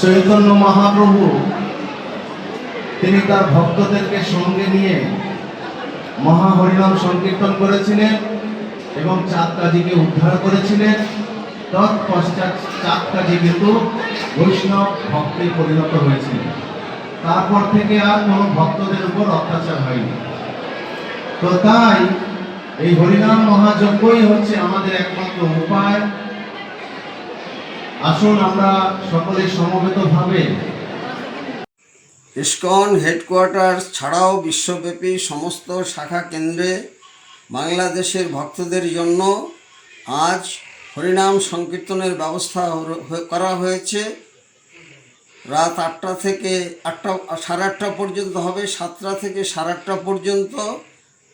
চৈতন্য মহাপ্রভু, তিনি তার ভক্তদেরকে সঙ্গে নিয়ে মহাহরিনাম সংকীর্তন করেছিলেন এবং চাঁদকাজীকে উদ্ধার করেছিলেন। তৎপশ্চাৎ চাঁদকাজী কিন্তু বৈষ্ণব ভক্তে পরিণত হয়েছিল তারপর থেকে আর কোনো ভক্তদের উপর অত্যাচার হয়নি। তো তাই এই হরিনাম মহাযজ্ঞই হচ্ছে আমাদের একমাত্র উপায়। আসুন আমরা সকলে সমবেতভাবে। ইসকন হেডকোয়ার্টার ছাড়াও বিশ্বব্যাপী সমস্ত শাখা কেন্দ্রে বাংলাদেশের ভক্তদের জন্য আজ হরিনাম সংকীর্তনের ব্যবস্থা করা হয়েছে। রাত আটটা থেকে আটটা, সাড়ে আটটা পর্যন্ত হবে, সাতটা থেকে সাড়ে আটটা পর্যন্ত।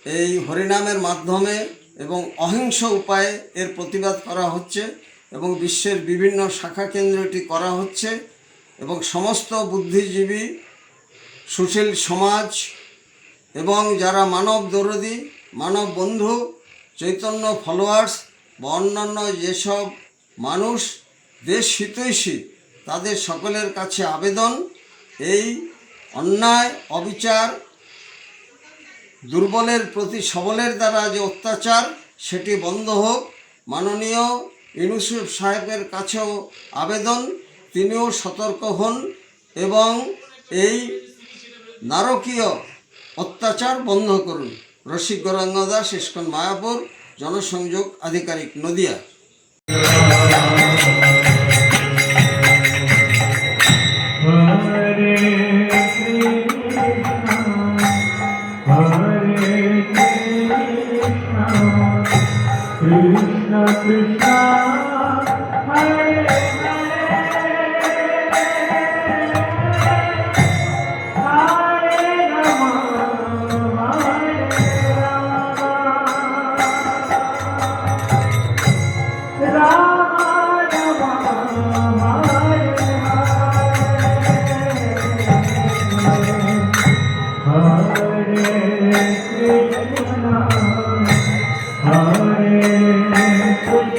এই হরিনামের মাধ্যমে এবং অহিংস উপায়ে এর প্রতিবাদ করা হচ্ছে এবং বিশ্বের বিভিন্ন শাখা কেন্দ্রে এটি করা হচ্ছে এবং সমস্ত বুদ্ধিজীবী, সুশীল সমাজ এবং যারা মানব দরদি, মানব বন্ধু, চৈতন্য ফলোয়ার্স বা অন্যান্য যেসব মানুষ দেশ হিতৈষী, তাদের সকলের কাছে আবেদন, এই অন্যায়, অবিচার দুর্বলের প্রতি সবলের দ্বারা যে অত্যাচার, সেটি বন্ধ হোক। মাননীয় ইউনুসুফ সাহেবের কাছেও আবেদন, তিনিও সতর্ক হন এবং এই নারকীয় অত্যাচার বন্ধ করুন। রসিক গৌরাঙ্গ দাস ইস্কন মায়াপুর, জনসংযোগ আধিকারিক Nadia. Krishna Krishna Hare Hare. Hare Krishna.